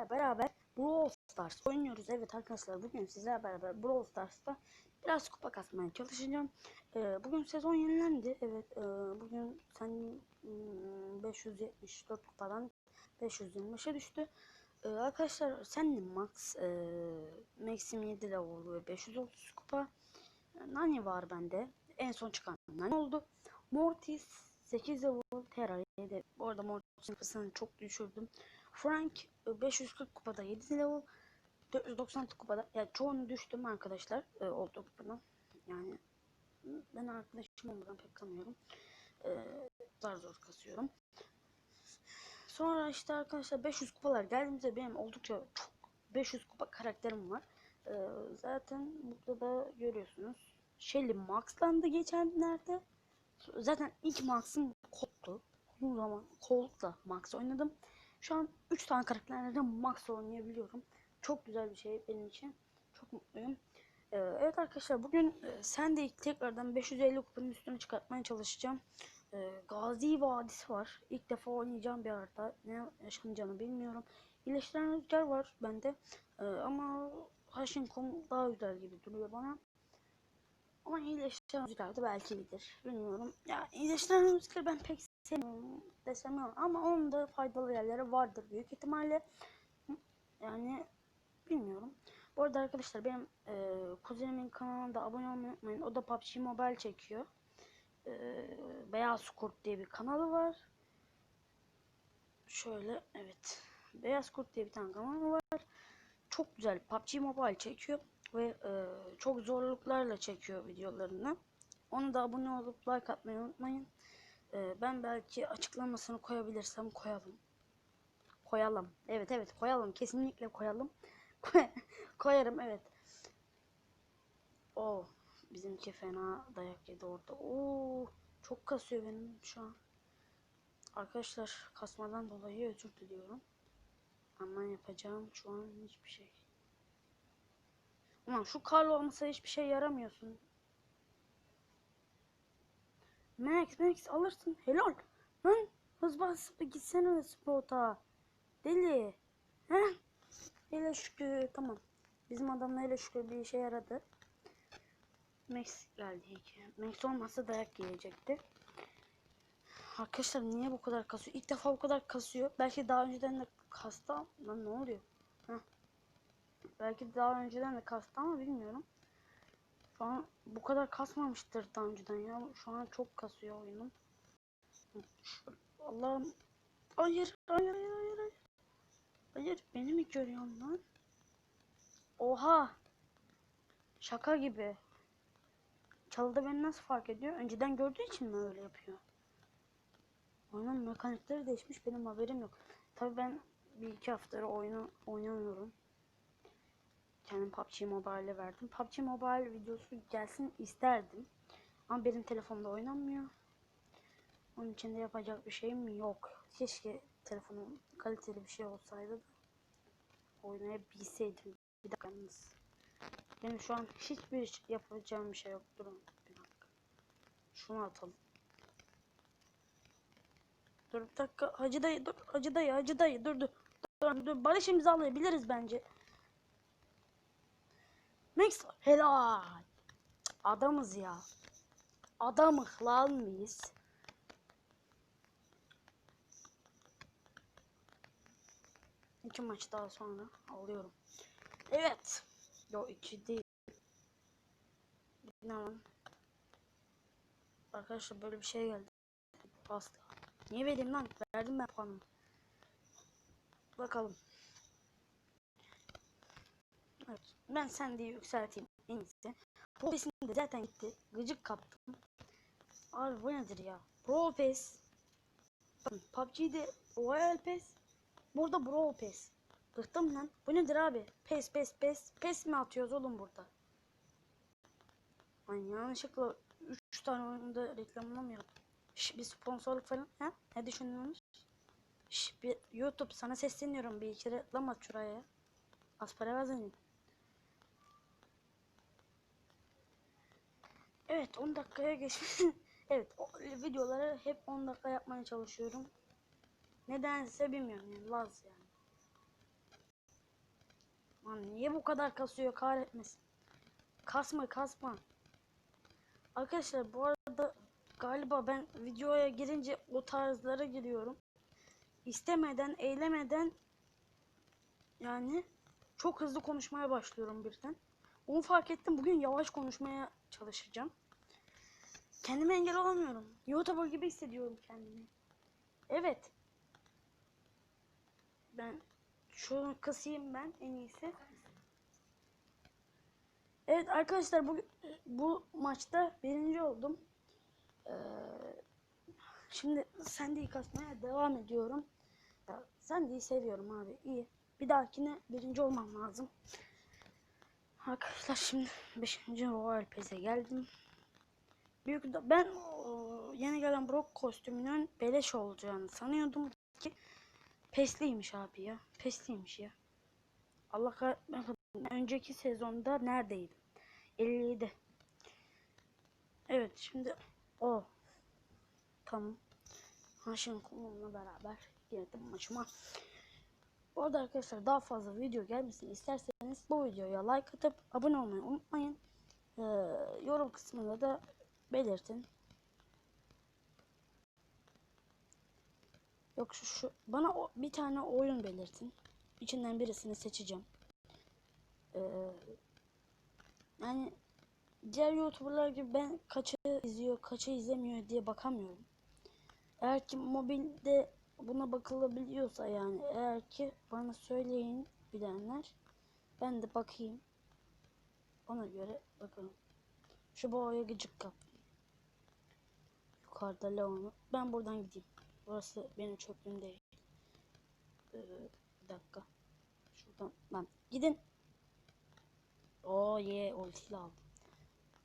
sizlerle beraber Brawl Stars oynuyoruz. Evet arkadaşlar bugün sizlerle beraber Brawl Stars'ta biraz kupa kasmaya çalışacağım. Ee, bugün sezon yenilendi. Evet e, bugün sen hmm, 574 kupadan 525'e düştü. Ee, arkadaşlar sen Max e, Maxim 7 level ve 530 kupa. Nani var bende. En son çıkan Nani oldu. Mortis 8 level Terra 7. Bu arada Mortis'in kısını çok düşürdüm. Frank e, 540 kupada 7 level. 490 kupada. Yani çoğunu düştüm arkadaşlar. E, oldu kupadan. Yani ben arkadaşım olmadan pek kamıyorum. E, zar zor kasıyorum. Sonra işte arkadaşlar 500 kupalar geldiğimizde benim oldukça çok 500 kupa karakterim var. E, zaten burada da görüyorsunuz. Shelly maxlandı geçenlerde. Zaten ilk Max'ım Colt'tu. Uzun zaman Colt'la Max oynadım. Şu an 3 tane karakterlerden Max oynayabiliyorum. Çok güzel bir şey benim için. Çok mutluyum. Ee, evet arkadaşlar bugün e, sen de ilk tekrardan 550 kupanın üstüne çıkartmaya çalışacağım. Ee, Gazi Vadisi var. İlk defa oynayacağım bir arada. Ne yaşanacağını bilmiyorum. İyileştiren rüzgar var bende. Ee, ama Hashin.com daha güzel gibi duruyor bana. Ama iyileştiren rüzgar da belki bilir. Bilmiyorum. Ya iyileştiren rüzgarı ben pek sevmiyorum desem yalan. Ama onun da faydalı yerleri vardır büyük ihtimalle. Yani bilmiyorum. Bu arada arkadaşlar benim e, kuzenimin kanalına da abone olmayı unutmayın. O da PUBG Mobile çekiyor. E, Beyaz Kurt diye bir kanalı var. Şöyle evet. Beyaz Kurt diye bir tane kanalı var. Çok güzel PUBG Mobile çekiyor ve e, çok zorluklarla çekiyor videolarını. Onu da abone olup like atmayı unutmayın. E, ben belki açıklamasını koyabilirsem koyalım. Koyalım. Evet evet koyalım. Kesinlikle koyalım. Koyarım evet. O bizimki fena dayak yedi orada. Oo çok kasıyor benim şu an. Arkadaşlar kasmadan dolayı özür diliyorum. Ama yapacağım şu an hiçbir şey. Ulan şu karlı olmasa hiçbir şey yaramıyorsun. Max Max alırsın. Helal. Lan hız basıp gitsene spota. Deli. Heh. Hele şükür tamam. Bizim adamla hele şükür bir işe yaradı. Max geldi. Max olmazsa dayak yiyecekti. Arkadaşlar niye bu kadar kasıyor? İlk defa bu kadar kasıyor. Belki daha önceden de kastı. Lan ne oluyor? Heh. Belki daha önceden de kastı ama bilmiyorum. An bu kadar kasmamıştır daha önceden ya. Şu an çok kasıyor oyunum. Allah'ım. Hayır, hayır, hayır, hayır, hayır. Hayır, beni mi görüyorsun lan? Oha. Şaka gibi. Çalıda beni nasıl fark ediyor? Önceden gördüğü için mi öyle yapıyor? Oyunun mekanikleri değişmiş benim haberim yok. Tabii ben bir iki haftadır oyunu oynamıyorum. Kendim PUBG Mobile'e verdim. PUBG Mobile videosu gelsin isterdim. Ama benim telefonda oynanmıyor. Onun için de yapacak bir şeyim yok. Keşke telefonum kaliteli bir şey olsaydı da oynayabilseydim. Bir dakika. Benim şu an hiçbir iş yapacağım bir şey yok. Durun bir dakika. Şunu atalım. Dur bir dakika. Hacı dayı dur. Hacı dayı hacı dayı dur dur. Dur, dur. Barış imzalayabiliriz bence. Max helal. Adamız ya. Adamık lan biz. İki maç daha sonra alıyorum. Evet. Yo iki değil. Ne lan? Arkadaşlar böyle bir şey geldi. Bastı. Niye vereyim lan? Verdim ben puanımı. Bakalım. Ben sen diye yükselteyim en iyisi. Profesinde de zaten gitti. Gıcık kaptım. Abi bu nedir ya? Profes. Bakın PUBG'de Royal Pass. Burada Brawl Pass. Bıktım lan. Bu nedir abi? Pes pes pes. Pes mi atıyoruz oğlum burada? Ay yanlışlıkla 3 tane oyunda reklamını mı yaptım? Şş, bir sponsorluk falan. Ha? Ne düşünüyorsunuz? Şş, bir YouTube sana sesleniyorum. Bir iki reklam at şuraya. Az para kazanayım. Evet 10 dakikaya geçmiş. evet o videoları hep 10 dakika yapmaya çalışıyorum. Nedense bilmiyorum yani Laz yani. Lan niye bu kadar kasıyor kahretmesin. Kasma kasma. Arkadaşlar bu arada galiba ben videoya girince o tarzlara giriyorum. İstemeden, eylemeden yani çok hızlı konuşmaya başlıyorum birden. Onu fark ettim. Bugün yavaş konuşmaya çalışacağım. Kendime engel olamıyorum. YouTuber gibi hissediyorum kendimi. Evet. Ben şunu kısayım ben en iyisi. Evet arkadaşlar bu bu maçta birinci oldum. Ee, şimdi Sandy'yi kasmaya devam ediyorum. Ya, Sandy'yi seviyorum abi iyi. Bir dahakine birinci olmam lazım. Arkadaşlar şimdi 5. Royal Pass'e geldim. Büyük ben o, yeni gelen Brock kostümünün beleş olacağını sanıyordum ki pesliymiş abi ya. Pesliymiş ya. Allah kahretmesin. Önceki sezonda neredeydim? 57. Evet şimdi o. Tamam. Haşin kulumla beraber girdim maçıma. Bu arada arkadaşlar daha fazla video gelmesini isterseniz bu videoya like atıp abone olmayı unutmayın. Ee, yorum kısmında da belirtin. Yok şu, şu bana o, bir tane oyun belirtin. İçinden birisini seçeceğim. Ee, yani diğer youtuberlar gibi ben kaçı izliyor, kaçı izlemiyor diye bakamıyorum. Eğer ki mobilde buna bakılabiliyorsa yani eğer ki bana söyleyin bilenler ben de bakayım. Ona göre bakalım. Şu boğaya gıcık kap. Yukarıda Leon'u. Ben buradan gideyim. Burası benim çöplüğüm değil. Ee, bir dakika. Şuradan lan gidin. Oo ye ultiyle aldım.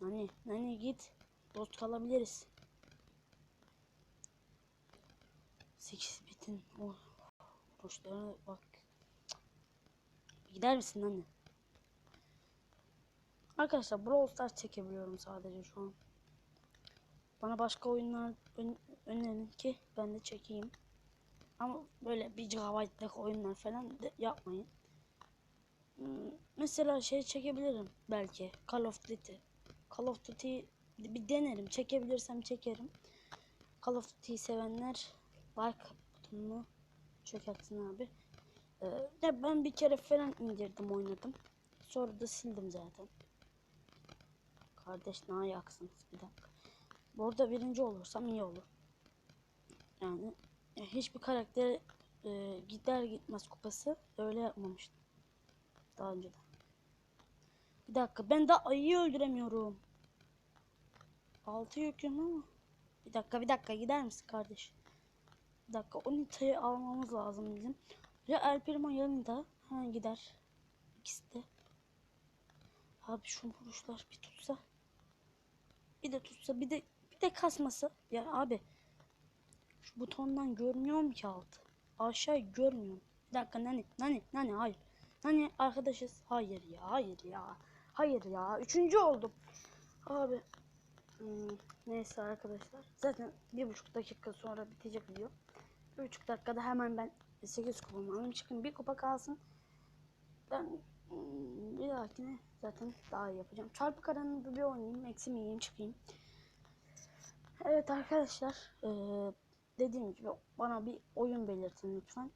Nani nani git. Dost kalabiliriz. 8 bitin. Oh. Boşlarına bak. Gider misin anne? Arkadaşlar Brawl Stars çekebiliyorum sadece şu an. Bana başka oyunlar ön- önerin ki ben de çekeyim. Ama böyle bir GB'lık oyunlar falan de yapmayın. Hmm, Mesela şey çekebilirim belki. Call of Duty. Call of Duty bir denerim. Çekebilirsem çekerim. Call of Duty'yi sevenler like butonunu çökertsin abi. Ee, ya ben bir kere falan indirdim oynadım. Sonra da sildim zaten. Kardeş ne ayaksınız bir dakika. Bu arada birinci olursam iyi olur. Yani ya hiçbir karakter e, gider gitmez kupası öyle yapmamıştım. Daha önceden. Bir dakika ben de ayıyı öldüremiyorum. Altı yüküm ama. Bir dakika bir dakika gider misin kardeş? Bir dakika o Nita'yı almamız lazım bizim. Ya El Primo ya Nita. Hemen gider. İkisi de. Abi şu vuruşlar bir tutsa. Bir de tutsa bir de de kasması. Ya abi. Şu butondan görmüyorum ki altı. Aşağı görmüyorum. Bir dakika nani nani nani hayır. Nani arkadaşız. Hayır ya hayır ya. Hayır ya. Üçüncü oldum. Abi. Hmm, neyse arkadaşlar. Zaten bir buçuk dakika sonra bitecek video. Bir buçuk dakikada hemen ben 8 kupamı alayım çıkın. Bir kupa kalsın. Ben hmm, bir dahakine zaten daha iyi yapacağım. Çarpı karanlığı bir oynayayım. Eksi mi çıkayım. Evet arkadaşlar. eee, dediğim gibi bana bir oyun belirtin lütfen.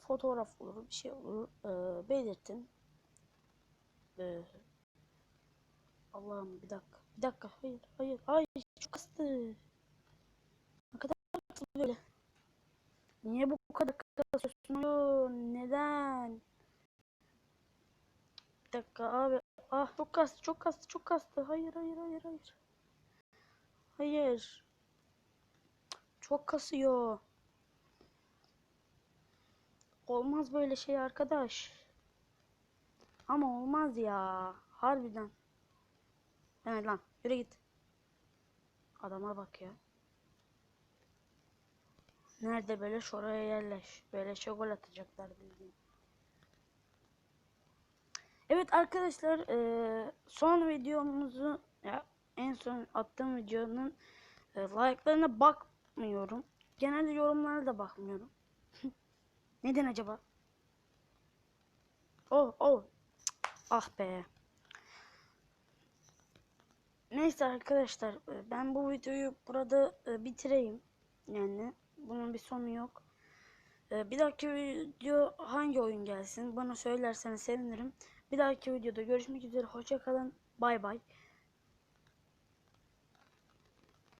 Fotoğraf olur, bir şey olur. eee, belirtin. Eee, Allah'ım bir dakika. Bir dakika. Hayır, hayır, hayır. Çok kastı. Ne kadar böyle. Niye bu kadar kasıyorsun? Neden? Bir dakika abi. Ah çok kastı, çok kastı, çok kastı. Hayır, hayır, hayır, hayır. Hayır. Çok kasıyor. Olmaz böyle şey arkadaş. Ama olmaz ya. Harbiden. Evet lan yürü git. Adama bak ya. Nerede beleş oraya yerleş. Beleşe gol atacaklar bildiğin. Evet arkadaşlar son videomuzu ya en son attığım videonun e, like'larına bakmıyorum. Genelde yorumlara da bakmıyorum. Neden acaba? Oh oh Ah be. Neyse arkadaşlar e, ben bu videoyu burada e, bitireyim. Yani bunun bir sonu yok. E, Bir dahaki video hangi oyun gelsin bana söylerseniz sevinirim. Bir dahaki videoda görüşmek üzere. Hoşça kalın. Bay bay.